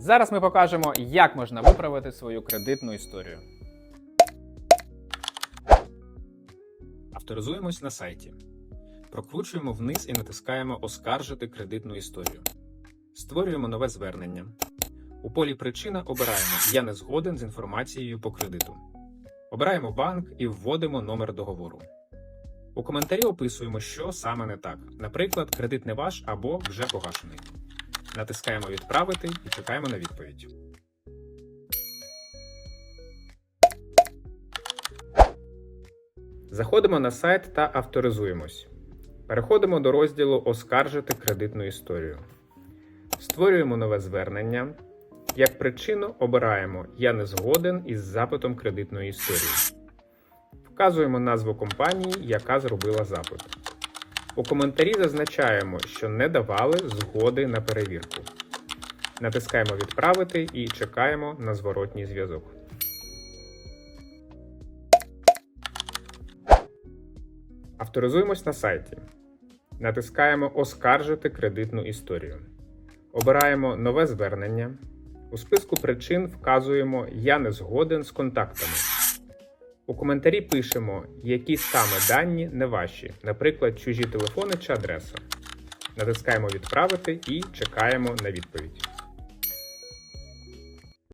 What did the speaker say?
Зараз ми покажемо, як можна виправити свою кредитну історію. Авторизуємось на сайті. Прокручуємо вниз і натискаємо Оскаржити кредитну історію. Створюємо нове звернення. У полі Причина обираємо Я не згоден з інформацією по кредиту. Обираємо банк і вводимо номер договору. У коментарі описуємо, що саме не так. Наприклад, кредит не ваш або вже погашений. Натискаємо Відправити і чекаємо на відповідь. Заходимо на сайт та авторизуємось. Переходимо до розділу Оскаржити кредитну історію. Створюємо нове звернення. Як причину обираємо Я не згоден із запитом кредитної історії. Вказуємо назву компанії, яка зробила запит. У коментарі зазначаємо, що не давали згоди на перевірку. Натискаємо Відправити і чекаємо на зворотній зв'язок. Авторизуємось на сайті. Натискаємо Оскаржити кредитну історію. Обираємо нове звернення. У списку причин вказуємо Я не згоден з контактами. У коментарі пишемо, які саме дані не ваші, наприклад, чужі телефони чи адреса. Натискаємо Відправити і чекаємо на відповідь.